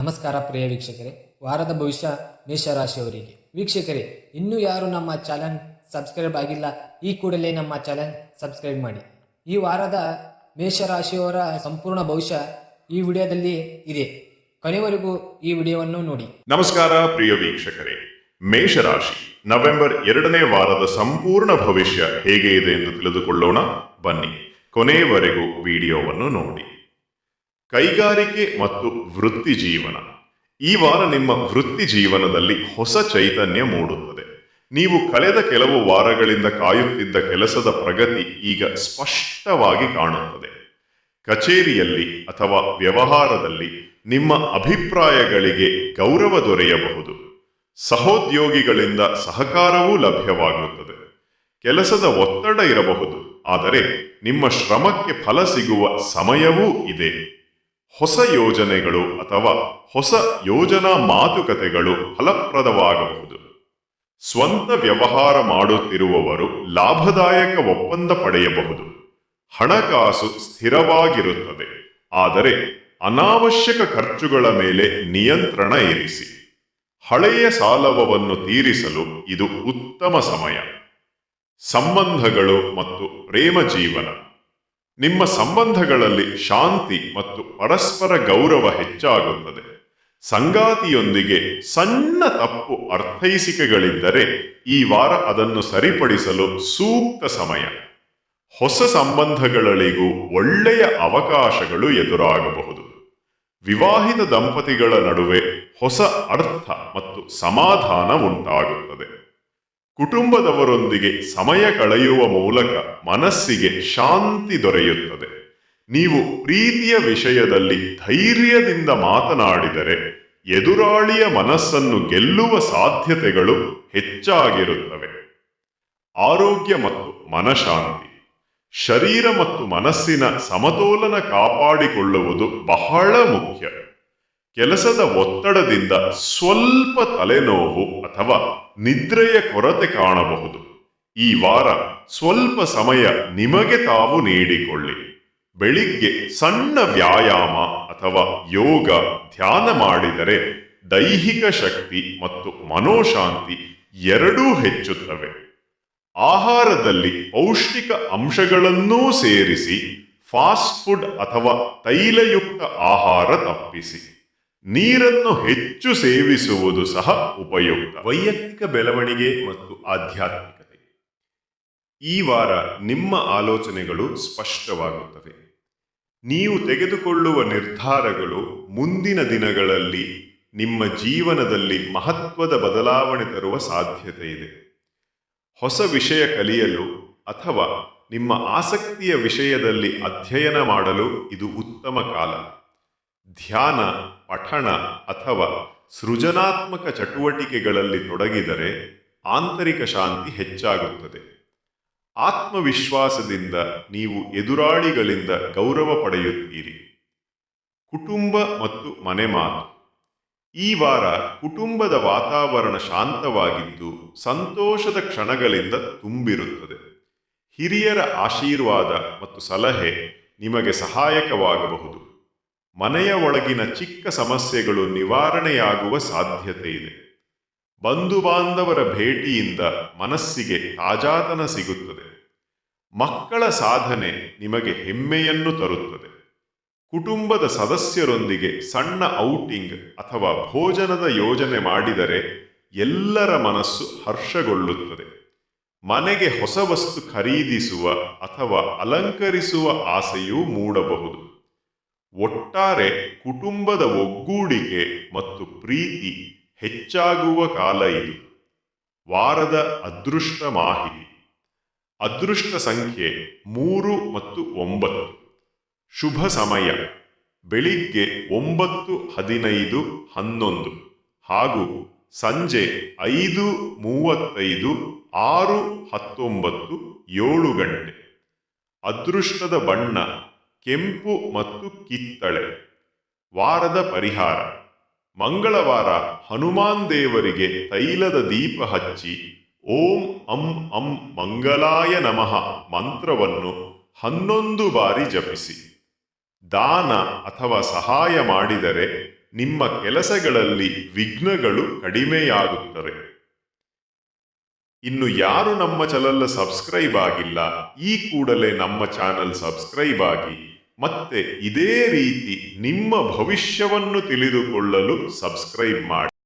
ನಮಸ್ಕಾರ ಪ್ರಿಯ ವೀಕ್ಷಕರೇ. ವಾರದ ಭವಿಷ್ಯ ಮೇಷರಾಶಿಯವರಿಗೆ. ವೀಕ್ಷಕರೇ, ಇನ್ನೂ ಯಾರು ನಮ್ಮ ಚಾನಲ್ ಸಬ್ಸ್ಕ್ರೈಬ್ ಆಗಿಲ್ಲ, ಈ ಕೂಡಲೇ ನಮ್ಮ ಚಾನಲ್ ಸಬ್ಸ್ಕ್ರೈಬ್ ಮಾಡಿ. ಈ ವಾರದ ಮೇಷರಾಶಿಯವರ ಸಂಪೂರ್ಣ ಭವಿಷ್ಯ ಈ ವಿಡಿಯೋದಲ್ಲಿ ಇದೆ. ಕೊನೆವರೆಗೂ ಈ ವಿಡಿಯೋವನ್ನು ನೋಡಿ. ನಮಸ್ಕಾರ ಪ್ರಿಯ ವೀಕ್ಷಕರೇ. ಮೇಷರಾಶಿ, ನವೆಂಬರ್ ಎರಡನೇ ವಾರದ ಸಂಪೂರ್ಣ ಭವಿಷ್ಯ ಹೇಗೆ ಇದೆ ಎಂದು ತಿಳಿದುಕೊಳ್ಳೋಣ. ಬನ್ನಿ ಕೊನೆಯವರೆಗೂ ವಿಡಿಯೋವನ್ನು ನೋಡಿ. ಕೈಗಾರಿಕೆ ಮತ್ತು ವೃತ್ತಿ ಜೀವನ. ಈ ವಾರ ನಿಮ್ಮ ವೃತ್ತಿ ಜೀವನದಲ್ಲಿ ಹೊಸ ಚೈತನ್ಯ ಮೂಡುತ್ತದೆ. ನೀವು ಕಳೆದ ಕೆಲವು ವಾರಗಳಿಂದ ಕಾಯುತ್ತಿದ್ದ ಕೆಲಸದ ಪ್ರಗತಿ ಈಗ ಸ್ಪಷ್ಟವಾಗಿ ಕಾಣುತ್ತದೆ. ಕಚೇರಿಯಲ್ಲಿ ಅಥವಾ ವ್ಯವಹಾರದಲ್ಲಿ ನಿಮ್ಮ ಅಭಿಪ್ರಾಯಗಳಿಗೆ ಗೌರವ ದೊರೆಯಬಹುದು. ಸಹೋದ್ಯೋಗಿಗಳಿಂದ ಸಹಕಾರವೂ ಲಭ್ಯವಾಗುತ್ತದೆ. ಕೆಲಸದ ಒತ್ತಡ ಇರಬಹುದು, ಆದರೆ ನಿಮ್ಮ ಶ್ರಮಕ್ಕೆ ಫಲ ಸಿಗುವ ಸಮಯವೂ ಇದೆ. ಹೊಸ ಯೋಜನೆಗಳು ಅಥವಾ ಹೊಸ ಯೋಜನಾ ಮಾತುಕತೆಗಳು ಫಲಪ್ರದವಾಗಬಹುದು. ಸ್ವಂತ ವ್ಯವಹಾರ ಮಾಡುತ್ತಿರುವವರು ಲಾಭದಾಯಕ ಒಪ್ಪಂದ ಪಡೆಯಬಹುದು. ಹಣಕಾಸು ಸ್ಥಿರವಾಗಿರುತ್ತದೆ. ಆದರೆ ಅನಾವಶ್ಯಕ ಖರ್ಚುಗಳ ಮೇಲೆ ನಿಯಂತ್ರಣ ಇರಿಸಿ. ಹಳೆಯ ಸಾಲವನ್ನು ತೀರಿಸಲು ಇದು ಉತ್ತಮ ಸಮಯ. ಸಂಬಂಧಗಳು ಮತ್ತು ಪ್ರೇಮ ಜೀವನ. ನಿಮ್ಮ ಸಂಬಂಧಗಳಲ್ಲಿ ಶಾಂತಿ ಮತ್ತು ಪರಸ್ಪರ ಗೌರವ ಹೆಚ್ಚಾಗುತ್ತದೆ. ಸಂಗಾತಿಯೊಂದಿಗೆ ಸಣ್ಣ ತಪ್ಪು ಅರ್ಥೈಸಿಕೆಗಳಿದ್ದರೆ ಈ ವಾರ ಅದನ್ನು ಸರಿಪಡಿಸಲು ಸೂಕ್ತ ಸಮಯ. ಹೊಸ ಸಂಬಂಧಗಳಿಗೂ ಒಳ್ಳೆಯ ಅವಕಾಶಗಳು ಎದುರಾಗಬಹುದು. ವಿವಾಹಿತ ದಂಪತಿಗಳ ನಡುವೆ ಹೊಸ ಅರ್ಥ ಮತ್ತು ಸಮಾಧಾನ ಉಂಟಾಗುತ್ತದೆ. ಕುಟುಂಬದವರೊಂದಿಗೆ ಸಮಯ ಕಳೆಯುವ ಮೂಲಕ ಮನಸ್ಸಿಗೆ ಶಾಂತಿ ದೊರೆಯುತ್ತದೆ. ನೀವು ಪ್ರೀತಿಯ ವಿಷಯದಲ್ಲಿ ಧೈರ್ಯದಿಂದ ಮಾತನಾಡಿದರೆ ಎದುರಾಳಿಯ ಮನಸ್ಸನ್ನು ಗೆಲ್ಲುವ ಸಾಧ್ಯತೆಗಳು ಹೆಚ್ಚಾಗಿರುತ್ತವೆ. ಆರೋಗ್ಯ ಮತ್ತು ಮನಶಾಂತಿ. ಶರೀರ ಮತ್ತು ಮನಸ್ಸಿನ ಸಮತೋಲನ ಕಾಪಾಡಿಕೊಳ್ಳುವುದು ಬಹಳ ಮುಖ್ಯ. ಕೆಲಸದ ಒತ್ತಡದಿಂದ ಸ್ವಲ್ಪ ತಲೆನೋವು ಅಥವಾ ನಿದ್ರೆಯ ಕೊರತೆ ಕಾಣಬಹುದು. ಈ ವಾರ ಸ್ವಲ್ಪ ಸಮಯ ನಿಮಗೆ ತಾವು ನೀಡಿಕೊಳ್ಳಿ. ಬೆಳಿಗ್ಗೆ ಸಣ್ಣ ವ್ಯಾಯಾಮ ಅಥವಾ ಯೋಗ, ಧ್ಯಾನ ಮಾಡಿದರೆ ದೈಹಿಕ ಶಕ್ತಿ ಮತ್ತು ಮನೋಶಾಂತಿ ಎರಡೂ ಹೆಚ್ಚುತ್ತವೆ. ಆಹಾರದಲ್ಲಿ ಪೌಷ್ಟಿಕ ಅಂಶಗಳನ್ನೂ ಸೇರಿಸಿ, ಫಾಸ್ಟ್ ಫುಡ್ ಅಥವಾ ತೈಲಯುಕ್ತ ಆಹಾರ ತಪ್ಪಿಸಿ. ನೀರನ್ನು ಹೆಚ್ಚು ಸೇವಿಸುವುದು ಸಹ ಉಪಯುಕ್ತ. ವೈಯಕ್ತಿಕ ಬೆಳವಣಿಗೆ ಮತ್ತು ಆಧ್ಯಾತ್ಮಿಕತೆ. ಈ ವಾರ ನಿಮ್ಮ ಆಲೋಚನೆಗಳು ಸ್ಪಷ್ಟವಾಗುತ್ತವೆ. ನೀವು ತೆಗೆದುಕೊಳ್ಳುವ ನಿರ್ಧಾರಗಳು ಮುಂದಿನ ದಿನಗಳಲ್ಲಿ ನಿಮ್ಮ ಜೀವನದಲ್ಲಿ ಮಹತ್ವದ ಬದಲಾವಣೆ ತರುವ ಸಾಧ್ಯತೆ ಇದೆ. ಹೊಸ ವಿಷಯ ಕಲಿಯಲು ಅಥವಾ ನಿಮ್ಮ ಆಸಕ್ತಿಯ ವಿಷಯದಲ್ಲಿ ಅಧ್ಯಯನ ಮಾಡಲು ಇದು ಉತ್ತಮ ಕಾಲ. ಧ್ಯಾನ, ಪಠಣ ಅಥವಾ ಸೃಜನಾತ್ಮಕ ಚಟುವಟಿಕೆಗಳಲ್ಲಿ ತೊಡಗಿದರೆ ಆಂತರಿಕ ಶಾಂತಿ ಹೆಚ್ಚಾಗುತ್ತದೆ. ಆತ್ಮವಿಶ್ವಾಸದಿಂದ ನೀವು ಎದುರಾಳಿಗಳಿಂದ ಗೌರವ ಪಡೆಯುತ್ತೀರಿ. ಕುಟುಂಬ ಮತ್ತು ಮನೆ ಮಾತು. ಈ ವಾರ ಕುಟುಂಬದ ವಾತಾವರಣ ಶಾಂತವಾಗಿದ್ದು ಸಂತೋಷದ ಕ್ಷಣಗಳಿಂದ ತುಂಬಿರುತ್ತದೆ. ಹಿರಿಯರ ಆಶೀರ್ವಾದ ಮತ್ತು ಸಲಹೆ ನಿಮಗೆ ಸಹಾಯಕವಾಗಬಹುದು. ಮನೆಯ ಒಳಗಿನ ಚಿಕ್ಕ ಸಮಸ್ಯೆಗಳು ನಿವಾರಣೆಯಾಗುವ ಸಾಧ್ಯತೆ ಇದೆ. ಬಂಧು ಬಾಂಧವರ ಭೇಟಿಯಿಂದ ಮನಸ್ಸಿಗೆ ತಾಜಾತನ ಸಿಗುತ್ತದೆ. ಮಕ್ಕಳ ಸಾಧನೆ ನಿಮಗೆ ಹೆಮ್ಮೆಯನ್ನು ತರುತ್ತದೆ. ಕುಟುಂಬದ ಸದಸ್ಯರೊಂದಿಗೆ ಸಣ್ಣ ಔಟಿಂಗ್ ಅಥವಾ ಭೋಜನದ ಯೋಜನೆ ಮಾಡಿದರೆ ಎಲ್ಲರ ಮನಸ್ಸು ಹರ್ಷಗೊಳ್ಳುತ್ತದೆ. ಮನೆಗೆ ಹೊಸ ವಸ್ತು ಖರೀದಿಸುವ ಅಥವಾ ಅಲಂಕರಿಸುವ ಆಸೆಯೂ ಮೂಡಬಹುದು. ಒಟ್ಟಾರೆ ಕುಟುಂಬದ ಒಗ್ಗೂಡಿಕೆ ಮತ್ತು ಪ್ರೀತಿ ಹೆಚ್ಚಾಗುವ ಕಾಲ ಇದು. ವಾರದ ಅದೃಷ್ಟ ಮಾಹಿತಿ. ಅದೃಷ್ಟ ಸಂಖ್ಯೆ ಮೂರು ಮತ್ತು ಒಂಬತ್ತು. ಶುಭ ಸಮಯ. ಬೆಳಿಗ್ಗೆ ಒಂಬತ್ತು, ಹದಿನೈದು, ಹನ್ನೊಂದು ಹಾಗೂ ಸಂಜೆ ಐದು, ಮೂವತ್ತೈದು, ಆರು, ಹತ್ತೊಂಬತ್ತು, ಏಳು ಗಂಟೆ. ಅದೃಷ್ಟದ ಬಣ್ಣ ಕೆಂಪು ಮತ್ತು ಕಿತ್ತಳೆ. ವಾರದ ಪರಿಹಾರ. ಮಂಗಳವಾರ ಹನುಮಾನ್ ದೇವರಿಗೆ ತೈಲದ ದೀಪ ಹಚ್ಚಿ ಓಂ ಅಂ ಅಂ ಮಂಗಲಾಯ ನಮಃ ಮಂತ್ರವನ್ನು ಹನ್ನೊಂದು ಬಾರಿ ಜಪಿಸಿ. ದಾನ ಅಥವಾ ಸಹಾಯ ಮಾಡಿದರೆ ನಿಮ್ಮ ಕೆಲಸಗಳಲ್ಲಿ ವಿಘ್ನಗಳು ಕಡಿಮೆಯಾಗುತ್ತವೆ. ಇನ್ನು ಯಾರು ನಮ್ಮ ಚಾನಲ್ ಸಬ್ಸ್ಕ್ರೈಬ್ ಆಗಿಲ್ಲ, ಈ ಕೂಡಲೇ ನಮ್ಮ ಚಾನಲ್ ಸಬ್ಸ್ಕ್ರೈಬ್ ಆಗಿ, ಮತ್ತೆ ಇದೇ ರೀತಿ ನಿಮ್ಮ ಭವಿಷ್ಯವನ್ನು ತಿಳಿದುಕೊಳ್ಳಲು ಸಬ್ಸ್ಕ್ರೈಬ್ ಮಾಡಿ.